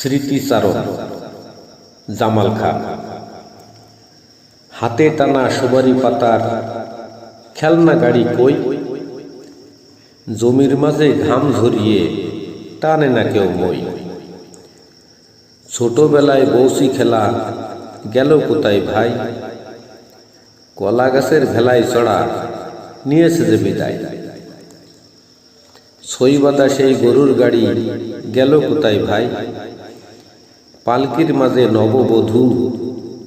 স্মৃতিচারণ জামাল খান। হাতে টানা সুবারি পাতার খেলনা গাড়ি কই জমির মাঝে ঘাম ঝরিয়ে টানে না কেউ মই। ছোটবেলায় বৌসি খেলা, গেল কোথায় ভাই। কলা গাছের ভেলায় চড়া, নিয়েছে যে বিদায়। সইবাদা সেই গরুর গাড়ি, গেল কোথায় ভাই। পালকির মাঝে নববধূ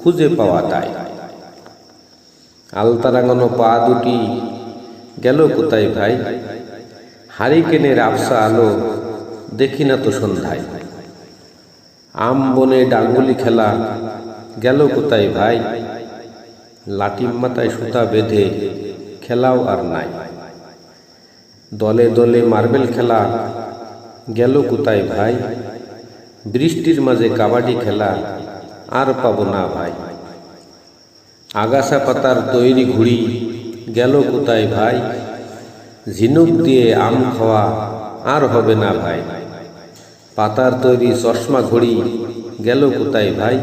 খুঁজে পাওয়া তাই। আলতা রাঙানো পা দুটি গেল কোথায় ভাই? হারিকেনের আবসা আলো দেখি না তো সন্ধ্যায়। আম বনে ডাঙ্গুলি খেলা গেল কোথায় ভাই? লাটিম মাথায় সুতা বেঁধে খেলাও আর নাই। দলে দলে মার্বেল খেলা গেল কোথায় ভাই? বৃষ্টির মাঝে কাবাডি খেলা আর পাব না ভাই। আগাছা পাতার তৈরি ঘুড়ি গেল কোথায় ভাই? ঝিনুক দিয়ে আম খাওয়া আর হবে না ভাই। পাতার তৈরি চশমা ঘড়ি গেল কোথায় ভাই?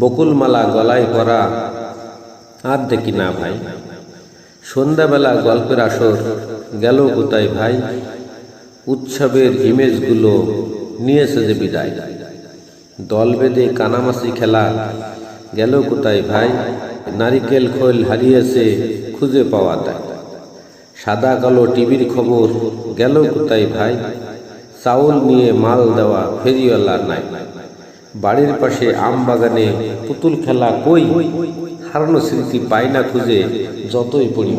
বকুলমালা গলায় করা আর দেখি না ভাই। সন্ধ্যাবেলা গল্পের আসর গেল কোথায় ভাই? উৎসবের ইমেজগুলো নিয়েছে যে বিদায়। দল বেঁধে কানামাসি খেলা। গেল কোথায় ভাই? নারিকেল খোল হারিয়েছে, খুঁজে পাওয়া যায়। সাদা কালো টিভির খবর, গেল কোথায় ভাই? চাউল নিয়ে মাল দেওয়া ফেরিওয়ালা নাই। বাড়ির পাশে আম বাগানে পুতুল খেলা কই? হারানো স্মৃতি পায় না খুঁজে, যতই কই